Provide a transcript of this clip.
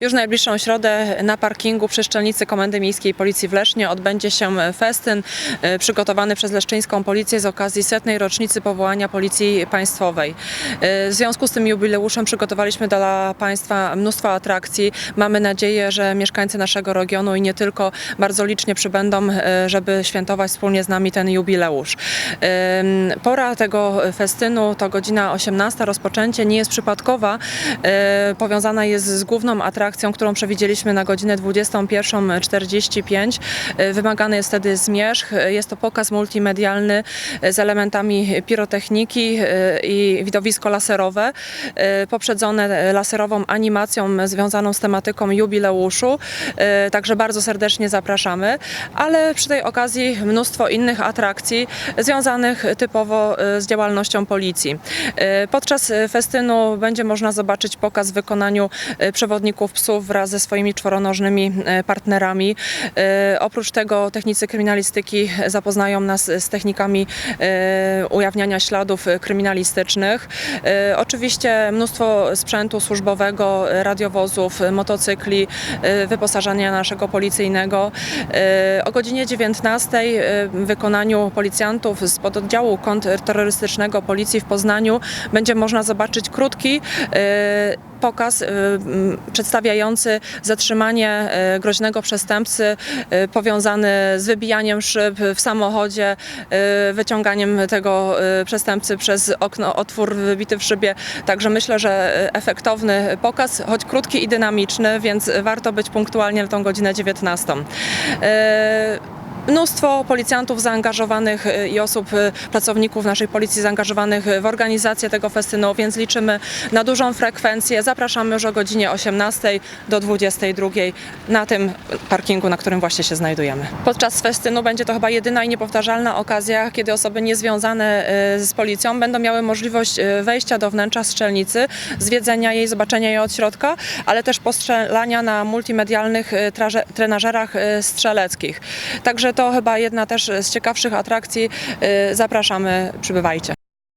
Już najbliższą środę na parkingu przy szczelnicy Komendy Miejskiej Policji w Lesznie odbędzie się festyn e, przygotowany przez leszczyńską policję z okazji setnej rocznicy powołania Policji Państwowej. E, W związku z tym jubileuszem przygotowaliśmy dla Państwa mnóstwo atrakcji. Mamy nadzieję, że mieszkańcy naszego regionu i nie tylko bardzo licznie przybędą, e, żeby świętować wspólnie z nami ten jubileusz. Pora tego festynu to godzina 18. Rozpoczęcie nie jest przypadkowa, powiązana jest z główną atrakcją, którą przewidzieliśmy na godzinę 21.45. E, Wymagany jest wtedy zmierzch. E, Jest to pokaz multimedialny z elementami pirotechniki e, i widowisko laserowe, poprzedzone laserową animacją związaną z tematyką jubileuszu. Także bardzo serdecznie zapraszamy, ale przy tej okazji mnóstwo innych atrakcji związanych typowo z działalnością policji. Podczas festynu będzie można zobaczyć pokaz w wykonaniu przewodników psów wraz ze swoimi czworonożnymi e, partnerami. E, Oprócz tego technicy kryminalistyki zapoznają nas z technikami e, ujawniania śladów kryminalistycznych. Oczywiście mnóstwo sprzętu służbowego, radiowozów, motocykli, wyposażenia naszego policyjnego. O godzinie 19 e, w wykonaniu policjantów z pododdziału kontrterrorystycznego Policji w Poznaniu będzie można zobaczyć krótki pokaz e, zatrzymanie e, groźnego przestępcy e, powiązany z wybijaniem szyb w samochodzie, e, wyciąganiem tego przestępcy przez okno, otwór wybity w szybie. Także myślę, że efektowny pokaz, choć krótki i dynamiczny, więc warto być punktualnie na tą godzinę 19. Mnóstwo policjantów zaangażowanych e, i osób, e, pracowników naszej policji zaangażowanych w organizację tego festynu, więc liczymy na dużą frekwencję. Zapraszamy już o godzinie 18 do 22 na tym parkingu, na którym właśnie się znajdujemy. Podczas festynu będzie to chyba jedyna i niepowtarzalna okazja, kiedy osoby niezwiązane z policją będą miały możliwość wejścia do wnętrza strzelnicy, zwiedzenia jej, zobaczenia jej od środka, ale też postrzelania na multimedialnych trenażerach strzeleckich. Także to chyba jedna też z ciekawszych atrakcji. E, Zapraszamy, przybywajcie.